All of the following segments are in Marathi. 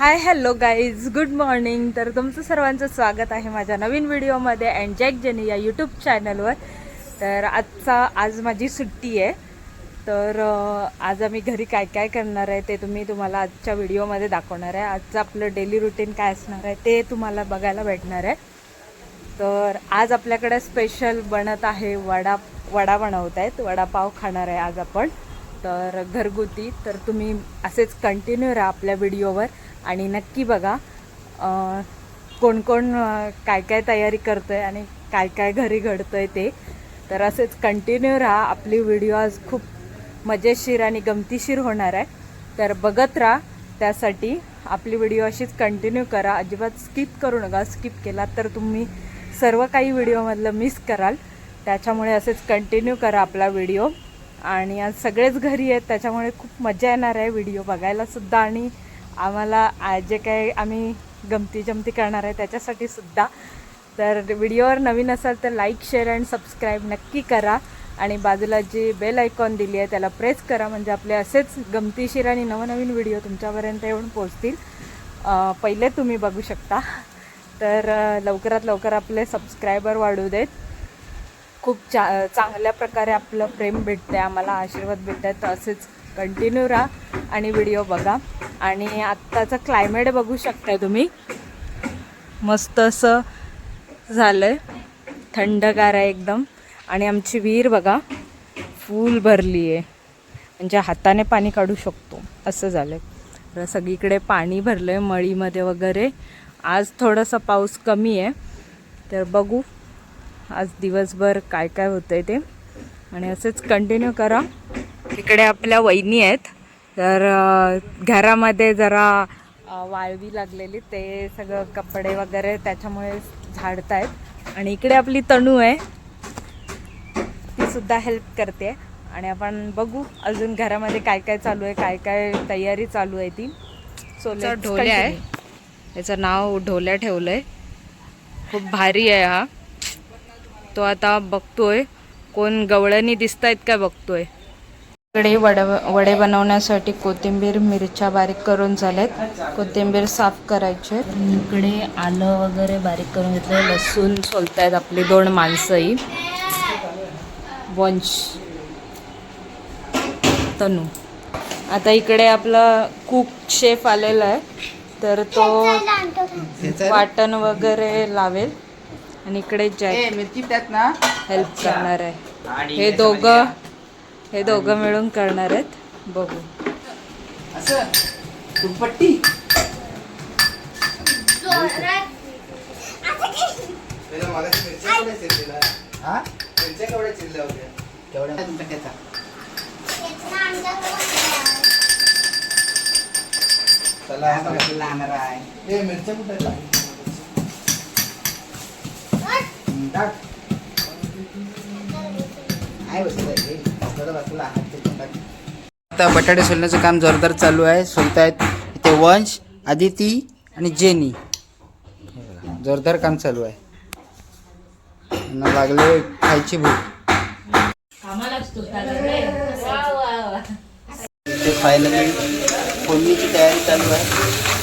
Hi hello guys good morning तर तुमचं सर्वांचं स्वागत आहे माझ्या नवीन व्हिडिओमध्ये अँड जॅक जेनी या यूट्यूब चॅनलवर तर आजचा आज माझी सुट्टी आहे. तर आज आम्ही घरी काय काय करणार आहे ते तुम्ही तुम्हाला आजच्या व्हिडिओमध्ये दाखवणार आहे. आजचं आपलं डेली रुटीन काय असणार आहे ते तुम्हाला बघायला भेटणार आहे. तर आज आपल्याकडे स्पेशल बनत आहे वडा वडा बनवत आहेत. वडापाव खाणार आहे आज आपण. तर घरगुती तर तुम्ही असेच कंटिन्यू राहा आपल्या व्हिडिओवर आणि नक्की बघा कोण कोण काय काय तयारी करतो आहे आणि काय काय घरी घडतं आहे ते. तर असेच कंटिन्यू राहा आपली व्हिडिओ आज खूप मजेशीर आणि गमतीशीर होणार आहे. तर बघत राहा त्यासाठी आपली व्हिडिओ अशीच कंटिन्यू करा. अजिबात स्किप करू नका. स्किप केला तर तुम्ही सर्व काही व्हिडिओमधलं मिस कराल. त्याच्यामुळे असेच कंटिन्यू करा आपला व्हिडिओ. आणि आज सगळेच घरी आहेत त्याच्यामुळे खूप मजा येणार आहे व्हिडिओ बघायलासुद्धा आणि आम्हाला जे काही आम्ही गमती जमती करणार आहे त्याच्यासाठी सुद्धा. तर व्हिडिओवर नवीन असाल तर लाईक शेअर अँड सबस्क्राईब नक्की करा. आणि बाजूला जी बेल आयकॉन दिली आहे त्याला प्रेस करा. म्हणजे आपले असेच गमतीशीर आणि नवनवीन व्हिडिओ तुमच्यापर्यंत येऊन पोचतील पहिले तुम्ही बघू शकता. तर लवकरात लवकर आपले सबस्क्रायबर वाढू देत. खूप चा चांगल्या प्रकारे आपलं प्रेम भेटते आम्हाला आशीर्वाद भेटतात तर असेच कंटिन्यू राहा आणि व्हिडिओ बघा. आणि आत्ताचं क्लायमेट बघू शकताय तुम्ही. मस्त असं झालं आहे थंडगार आहे एकदम. आणि आमची विहीर बघा फुल भरली आहे म्हणजे हाताने पाणी काढू शकतो. असं झालं आहे तर सगळीकडे पाणी भरलं आहे मळीमध्ये वगैरे. आज थोडासा पाऊस कमी आहे तर बघू. आज दिवसभर काय काय होतं आहे ते. आणि असेच कंटिन्यू करा. इकडे आपल्या वहिनी आहेत. तर घरामध्ये जरा वाळवी लागलेली. ते सगळं कपडे वगैरे त्याच्यामुळे झाडत आहेत आणि इकडे आपली तणू आहे. ती सुद्धा हेल्प करते. आणि आपण बघू अजून घरामध्ये काय काय चालू आहे काय काय तयारी चालू आहे ती. सो चा ढोल्या आहे. याचं नाव ढोल्या ठेवलंय. खूप भारी आहे हा. तो आता बघतोय. कोण गवळणी दिसत आहेत काय बघतोय. इकडे वडे वडे बनवण्यासाठी कोथिंबीर मिरच्या बारीक करून झाल्यात. कोथिंबीर साफ करायचे इकडे आलं वगैरे बारीक करून घेतलं लसूण सोलतायत आपली दोन माणसंही. वंश. तनू. आता इकडे आपला कुक शेफ आलेला आहे. तर तो वाटण वगैरे लावेल. आणि इकडे जॅक मिरची त्यात ना. हेल्प करणार आहे. हे दोघं हे दोघं मिळून करणार आहेत. बघू. असं. दुपट्टी. हा? केवढ्या? टाकायचा चला लहान आहे हे मिरच्या कुठे? टाक. आहे. आता बटाटे सोलण्याचं काम जोरदार चालू आहे. सोलतायत इथे वंश आदिती आणि जेनी. जोरदार काम चालू आहे. लागले खायची भूक. फायनली फोडणीची तयारी चालू आहे.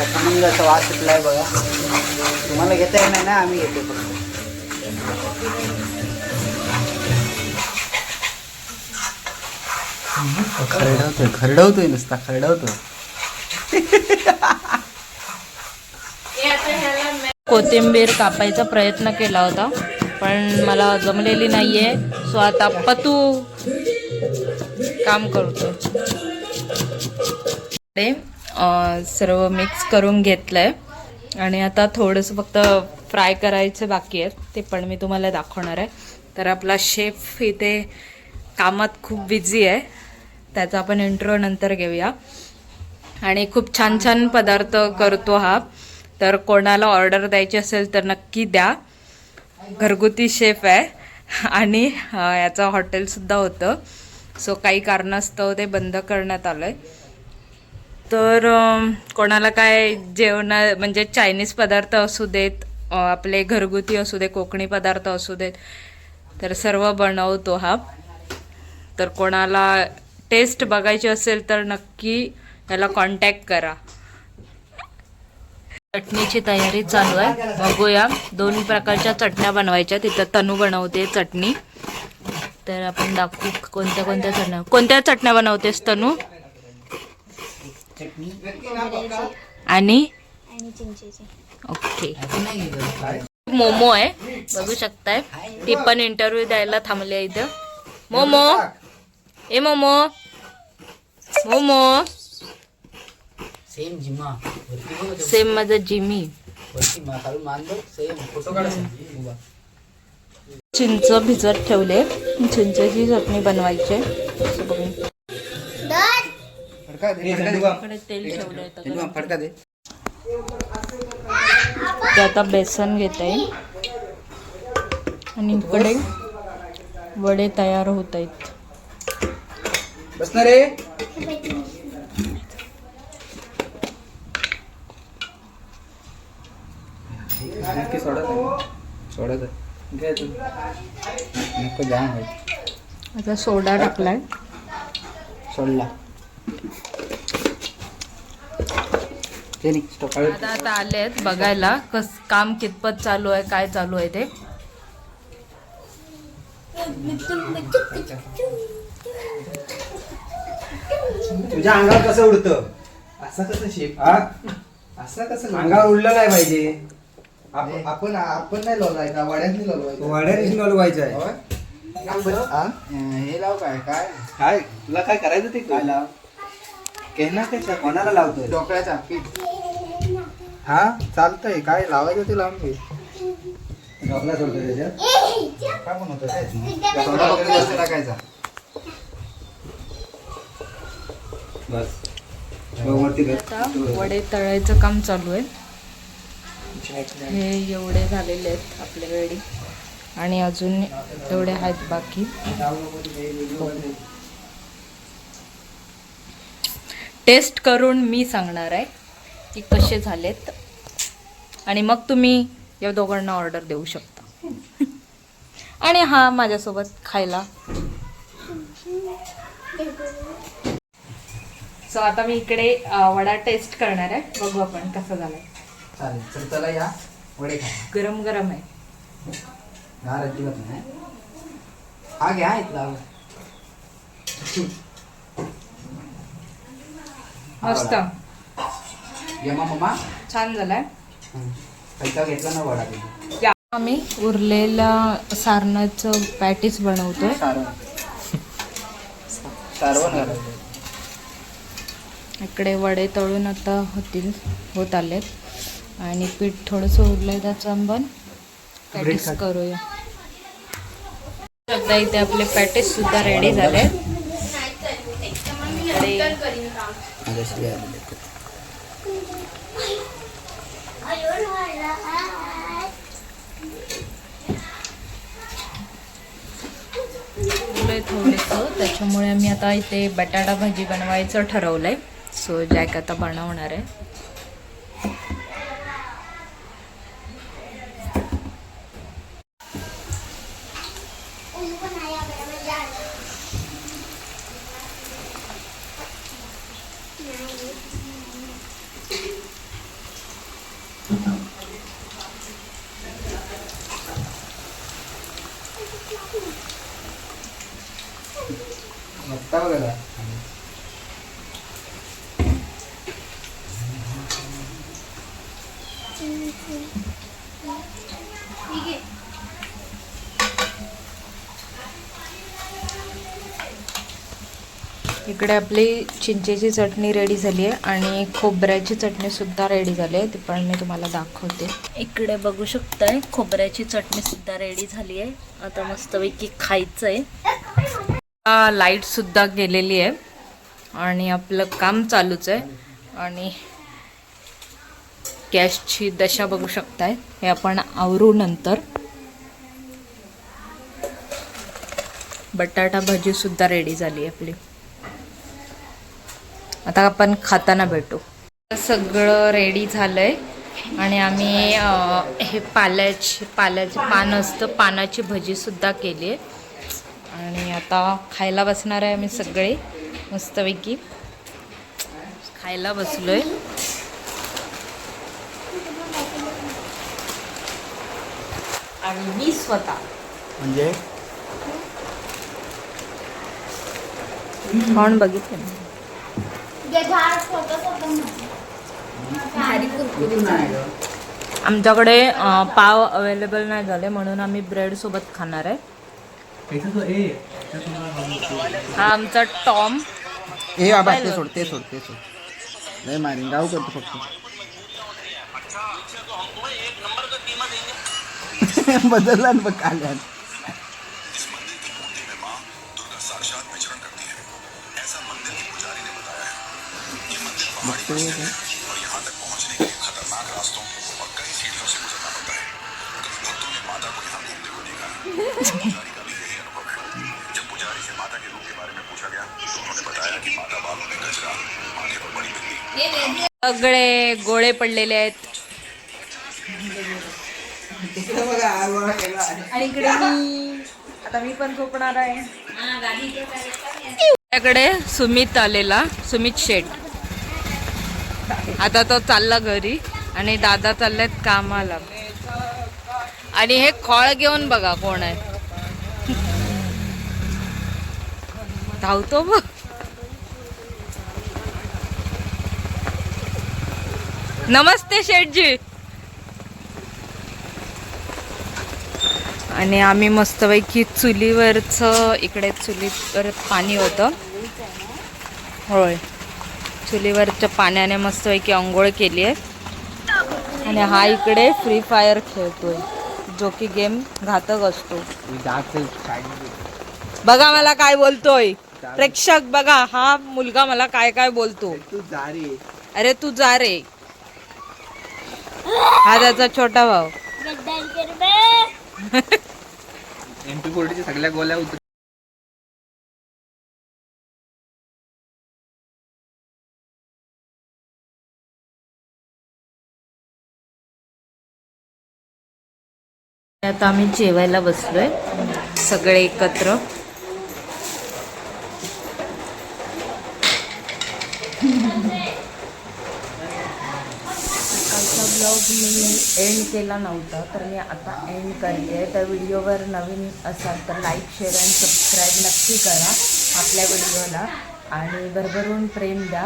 असा वास सुटलाय बघा. तुम्हाला घेता येणार ना आम्ही घेतो फक्त. खरडवतोय खरडवतोय नुसता खरडवतोय. कोथिंबीर कापायचा प्रयत्न केला होता पण मला जमलेली नाहीये. सो आता पतू काम करतो ते सर्व मिक्स करून घेतलं आहे आणि आता थोडंसं फक्त फ्राय करायचं बाकी आहे ते पण मी तुम्हाला दाखवणार आहे. तर आपला शेफ इथे कामात खूप बिझी आहे. त्याचा आपण इंट्रो नंतर घेऊया. आणि खूप छान छान पदार्थ करतो हा. तर कोणाला ऑर्डर द्यायची असेल तर नक्की द्या. घरगुती शेफ आहे. आणि याचं हॉटेलसुद्धा होतं. सो काही कारणास्तव ते बंद करण्यात आलं आहे तर कोणाला काय जेवण म्हणजे चायनीज पदार्थ असू देत आपले घरगुती असू दे कोकणी पदार्थ असू देत तर सर्व बनवतो हा. तर कोणाला टेस्ट बघायची असेल तर नक्की त्याला कॉन्टॅक्ट करा. चटणीची तयारी चालू आहे. बघूया. दोन प्रकारच्या चटण्या बनवायच्या. तिथं तनू बनवते चटणी. तर आपण दाखवू कोणत्या कोणत्या चटण्या कोणत्या चटण्या बनवतेस तनू? आणि? ओके. मोमो आहे. बघू शकताय. ती पण इंटरव्ह्यू द्यायला थांबली आहे इथं. मोमो. ए मोमो. मोमो. सेम जिमा. सेम माझं जिमी. वरती मा- खालून मान बघ सेम फोटो काढ उभा. चिंच भिजत ठेवले. चिंचेची चटणी बनवायची दे, दे. इकडे तेल चंदू दे ते आता बेसन घेत आहे आणि इकडे वडे तयार होत आहेत. बसणार रे नक्की सोडत आहे सोडत आहे. घे तू. नको जाम होईल आता सोडा टाकलाय. सोडला ते नाही स्टॉप आता आता आले आहेत बघायला. कस काम कितपत चालू आहे काय चालू आहे ते? तुझ्या अंगावर कसं उडतं? असं कसं शेप असं कसं अंगावर उडलं नाही पाहिजे. आपण आपण आपण नाही लोलायचा वाड्यात लोलवायचा वाड्याने नलवायचं आहे हा? हे लाव काय? काय? काय? तुला काय करायचं ते? काय लाव? कहना कशा कोणाला लावतोय? ढोकळ्याचा पीठ हा? चालतंय. काय लावायचं ते लावून घे ढोकला सोडतोय त्याच्यात. काय बनवतो सोडा वगैरे जास्त टाकायचा. बस. आता वडे तळायचं काम चालू आहे. हे एवढे झालेले आहेत आपले रेडी. आणि अजून एवढे आहेत बाकी. टेस्ट करून मी सांगणार आहे की कसे झालेत. आणि मग तुम्ही या दोघांना ऑर्डर देऊ शकता. आणि हा माझ्यासोबत खायला. सो आता मी इकडे वडा टेस्ट करणार आहे. बघू आपण कसा झालाय. चालेल तर चला या वडे खा गरम गरम आहे. गार अजिबात नाही. हा घ्या इथला. मस्त. यमा मम्मा. छान झालाय. पैसा घेतला ना वडा तुम्ही? या. आम्ही उरलेला सारणाचं पॅटीस घालायचं इकडे वडे तळून आता होतील होत आलेत. आणि पीठ थोडंसं उरलंय त्याचं आपण पॅटीस करूया. आता इथे आपले पॅटीस सुद्धा रेडी झाले इकडे माझ्याशी थोडंसं त्याच्यामुळे आम्ही आता इथे बटाटा भाजी बनवायचं ठरवलं आहे सो जॅक आता बनवणार आहे बघता बघा इकडे आपली चिंचेची चटणी रेडी झाली आहे आणि खोबऱ्याची चटणी सुद्धा रेडी झाली आहे. ती पण मी तुम्हाला दाखवते. इकडे बघू शकताय खोबऱ्याची चटणी सुद्धा रेडी झाली आहे आता मस्तपैकी खायचं आहे लाइट सुद्धा गेलेली आहे. आणि आपलं काम चालूच आहे. आणि गॅसची दशा बघू शकताय. हे आपण आवरू नंतर. बटाटा भाजी सुद्धा रेडी झाली आहे आपली. आता आपण खाताना भेटू. सगळं रेडी झालंय. आणि आम्ही हे पाल्याची पाल्याचे पान असतं. पानाची भजी सुद्धा केली आहे. आणि आता खायला बसणार आहे आम्ही सगळे मस्तपैकी. खायला बसलोय. आणि मी स्वतः. म्हणजे? कोण बघितलं? आमच्याकडे पाव अवेलेबल नाही झाले म्हणून आम्ही ब्रेड सोबत खाणार आहे. हा आमचा टॉम. हे बाबा ते सोड ते सोड ते सोड. लय मारीन गाव करतो फक्त. बदलला ना बघ सगळे गोळे पडलेले आहेत. आणि इकडे मी आता मी पण झोपणार आहे. आपल्याकडे सुमित आलेला सुमित शेठ. आता तो चालला घरी आणि दादा चाललेत कामाला. आणि हे खॉळ घेऊन बघा कोण आहे. धावतो बघ. नमस्ते शेठजी. आणि आम्ही मस्तपैकी चुलीवरचं इकडे चुलीवर पाणी होतं. होय. चुलीवरच्या पाण्याने मस्तपैकी आंघोळ केली आहे. आणि हा इकडे फ्री फायर खेळतोय जो की गेम घातक असतो. बघा मला काय बोलतोय. प्रेक्षक बघा हा मुलगा मला काय काय बोलतो. अरे तू जा रे. हा त्याचा छोटा भाऊ. एम पी फोर्टीच्या सगळ्या गोल्या उतर आता आम्ही जेवायला बसलोय सगळे एकत्र. सकाळचा ब्लॉग मी एंड केला नव्हता तर मी आता एंड करते त्या व्हिडिओवर नवीन असाल तर लाईक शेअर आणि सबस्क्राईब नक्की करा आपल्या व्हिडिओला. आणि भरभरून प्रेम द्या.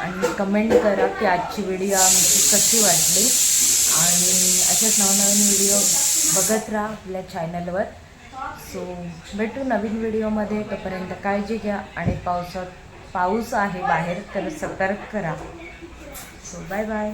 आणि कमेंट करा की आजची व्हिडिओ आमची कशी वाटली. आणि असेच नवनवीन व्हिडिओ बघत राहा आपल्या चॅनलवर सो भेटू नवीन व्हिडिओमध्ये. तोपर्यंत काळजी घ्या आणि पावसात पाऊस आहे बाहेर तर सतर्क करा सो बाय बाय